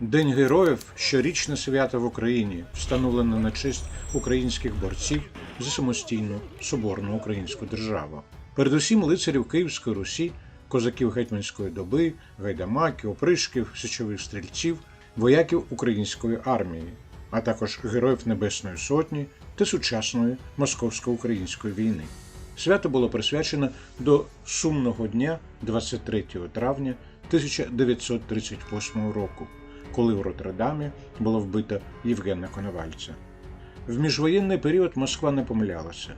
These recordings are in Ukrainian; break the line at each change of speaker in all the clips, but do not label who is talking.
День героїв щорічне свято в Україні, встановлене на честь українських борців за самостійну соборну українську державу. Передусім лицарів Київської Русі, козаків гетьманської доби, гайдамаків, опришків, січових стрільців, вояків української армії, а також героїв Небесної Сотні та сучасної московсько-української війни. Свято було присвячено до сумного дня 23 травня 1938 року, коли в Роттердамі було вбито Євгена Коновальця. В міжвоєнний період Москва не помилялася.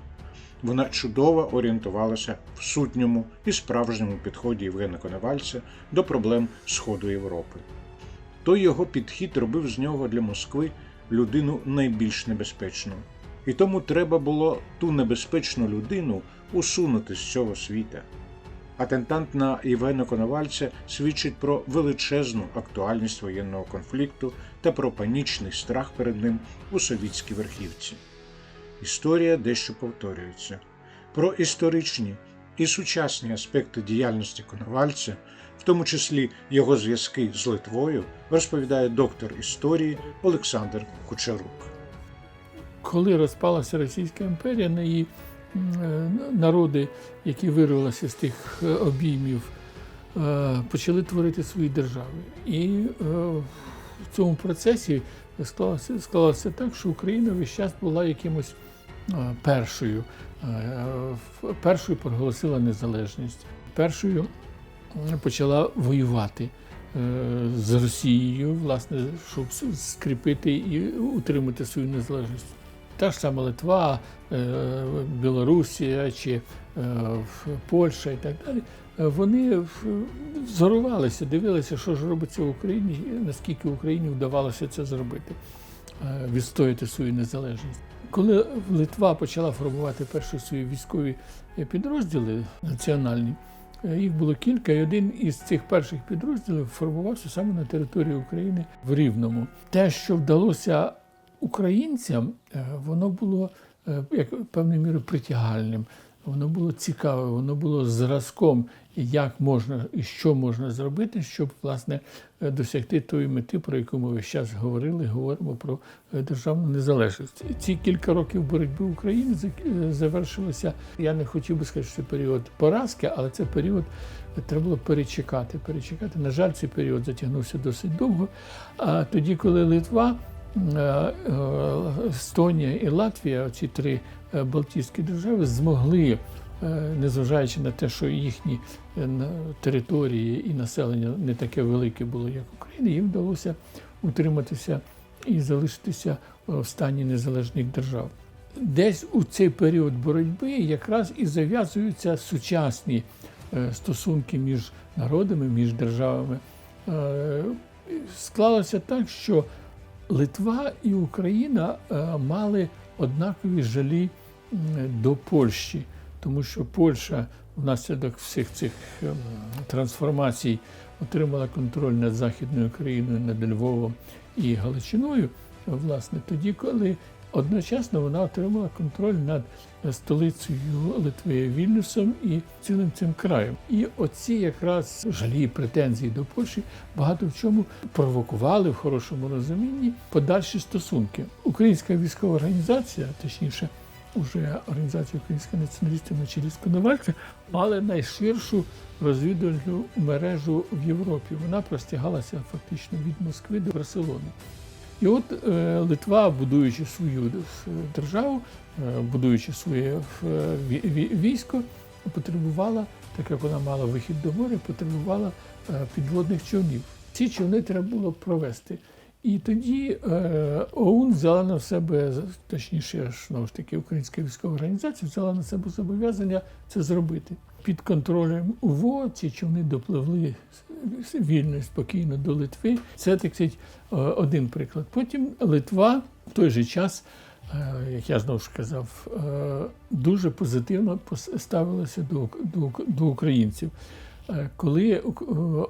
Вона чудово орієнтувалася в сутньому і справжньому підході Євгена Коновальця до проблем Сходу Європи. Той його підхід робив з нього для Москви людину найбільш небезпечну. І тому треба було ту небезпечну людину усунути з цього світа. Атентант на Євгена Коновальця свідчить про величезну актуальність воєнного конфлікту та про панічний страх перед ним у совітській верхівці. Історія дещо повторюється. Про історичні і сучасні аспекти діяльності Коновальця, в тому числі його зв'язки з Литвою, розповідає доктор історії Олександр Кучерук.
Коли розпалася Російська імперія, на її народи, які вирвалися з тих е, обіймів, е, почали творити свої держави. І е, в цьому процесі склалося, склалося так, що Україна весь час була якимось е, першою. Е, Першою проголосила незалежність, першою почала воювати е, з Росією, власне, щоб скріпити і утримати свою незалежність. Та ж сама Литва, е, Білорусія чи е, Польща і так далі. Вони зорувалися, дивилися, що ж робиться в Україні, і наскільки Україні вдавалося це зробити, е, відстояти свою незалежність. Коли Литва почала формувати перші свої військові підрозділи національні, їх було кілька, і один із цих перших підрозділів формувався саме на території України в Рівному. Те, що вдалося українцям, е, воно було е, як певною мірою притягальним. Воно було цікаве, воно було зразком, як можна і що можна зробити, щоб власне е, досягти тої мети, про яку ми весь час говорили, говоримо про державну незалежність. Ці кілька років боротьби України е. Я не хотів би сказати, що це період поразки, але це період треба було перечекати. Перечекати. На жаль, цей період затягнувся досить довго. А тоді, коли Литва. Е, е, Естонія і Латвія, ці три е, Балтійські держави, змогли, незважаючи на те, що їхні території і населення не таке велике було, як Україна, їм вдалося утриматися і залишитися в стані незалежних держав. Десь у цей період боротьби якраз і зав'язуються сучасні стосунки між народами, між державами. Склалося так, що Литва і Україна е, мали однакові жалі до Польщі, тому що Польща внаслідок всіх цих ем, трансформацій отримала контроль над Західною Україною, над Львовом і Галичиною. Власне, тоді, коли одночасно вона отримала контроль над столицею Литви Вільнюсом і цілим цим краєм. І оці якраз жалі претензії до Польщі багато в чому провокували в хорошому розумінні подальші стосунки. Українська військова організація, точніше, уже організація українських націоналістів на чолі з Коновальця, мала найширшу розвідувальну мережу в Європі. Вона простягалася фактично від Москви до Барселони. І от е, Литва, будуючи свою е, державу, е, будуючи своє ві- ві- військо, потребувала, так як вона мала вихід до моря, потребувала підводних човнів. Ці човни треба було провести. І тоді ОУН взяла на себе, точніше, знову ж таки, Українська військова організація взяла на себе зобов'язання це зробити. Під контролем УВО ці човни допливли вільно і спокійно до Литви. Це так сказати, е, один приклад. Потім Литва в той же час, е, як я знову ж казав, е, дуже позитивно ставилася до, до, до українців. Коли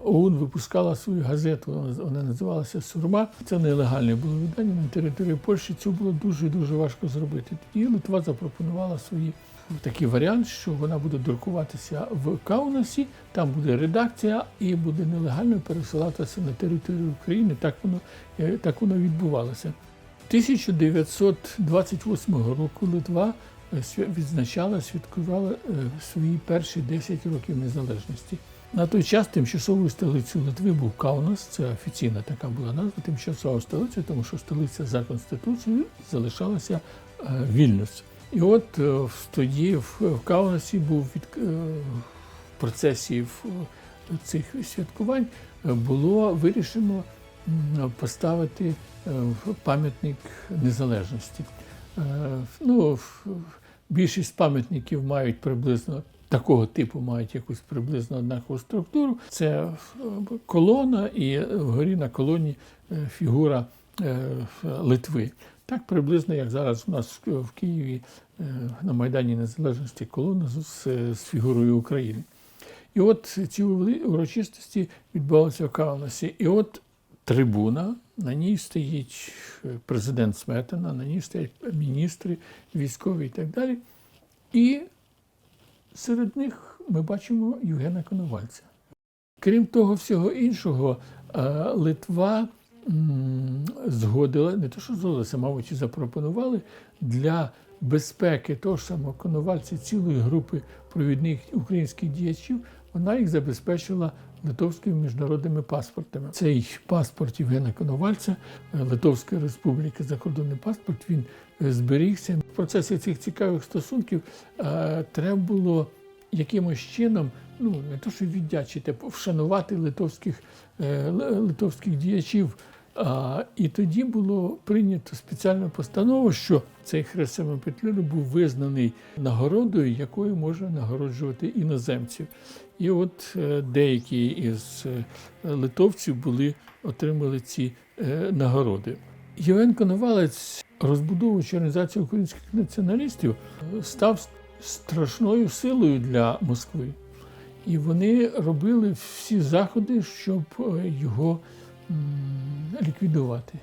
ОУН випускала свою газету, вона називалася Сурма. Це нелегальне було видання на території Польщі. Це було дуже дуже важко зробити. Тоді Литва запропонувала свої такий варіант, що вона буде друкуватися в Каунасі, там буде редакція і буде нелегально пересилатися на територію України. Так воно, е, так воно відбувалося. 1928 року Литва е, відзначала, святкувала е, свої перші 10 років незалежності. На той час тимчасовою столицею Литви був Каунас, це офіційна така була назва, тимчасова столиця, тому що столиця за конституцією залишалася Вільнюс. І от е, тоді в, Каунасі був від, е, в процесі е, цих святкувань було вирішено поставити пам'ятник незалежності. Ну, більшість пам'ятників мають приблизно такого типу, мають якусь приблизно однакову структуру. Це колона, і вгорі на колоні фігура Литви. Так приблизно, як зараз у нас в- Києві е, на Майдані Незалежності колона з, з- фігурою України. І от ці урочистості відбувалися в Каунасі. І от трибуна, на ній стоїть е, президент Сметана, на ній стоять міністри, військові і так далі. І серед них ми бачимо Євгена Коновальця. Крім того всього іншого, е, Литва згодила, не то, що згодилася, мабуть, і запропонували для безпеки того ж самого Коновальця цілої групи провідних українських діячів, вона їх забезпечила литовськими міжнародними паспортами. Цей паспорт Євгена Коновальця, е, Литовської Республіки, закордонний паспорт, він е, зберігся. В процесі цих цікавих стосунків е, треба було якимось чином, ну не то, що віддячити, вшанувати литовських, е, литовських діячів. А, і тоді було прийнято спеціальну постанову, що цей хрест Семипетлюри був визнаний нагородою, якою можна нагороджувати іноземців. І от е, деякі із е, литовців були, отримали ці е, нагороди. Євген Коновалець, розбудовуючи організацію українських націоналістів, став страшною силою для Москви. І вони робили всі заходи, щоб його ліквідувати.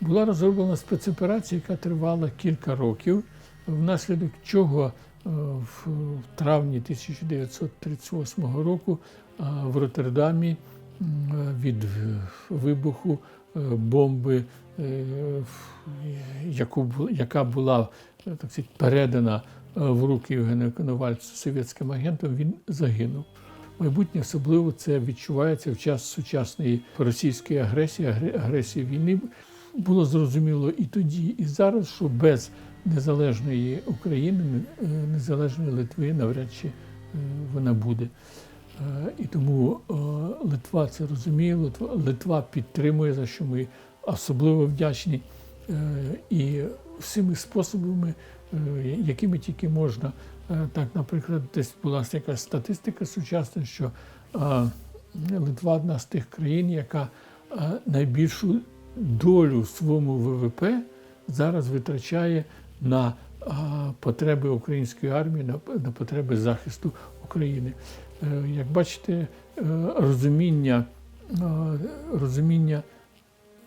Була розроблена спецоперація, яка тривала кілька років, внаслідок чого е, в травні 1938 року е, в Роттердамі від вибуху е, бомби, яка була так сказати, передана в руки Євгена Коновальця совєтським агентом, він загинув. Майбутнє особливо це відчувається в час сучасної російської агресії, агресії війни. Було зрозуміло і тоді, і зараз, що без незалежної України, е, незалежної Литви навряд чи е, вона буде. Е, І тому Литва це розуміє, Литва, підтримує, за що ми особливо вдячні. І всіми способами, якими тільки можна. Е, Так, наприклад, десь була якась статистика сучасна, що е, Литва одна з тих країн, яка е, найбільшу долю своєму ВВП зараз витрачає на потреби української армії, на, потреби захисту України. Як бачите, розуміння, розуміння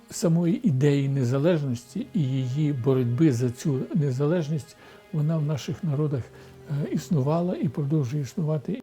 самої ідеї незалежності і її боротьби за цю незалежність, вона в наших народах е, існувала і продовжує існувати.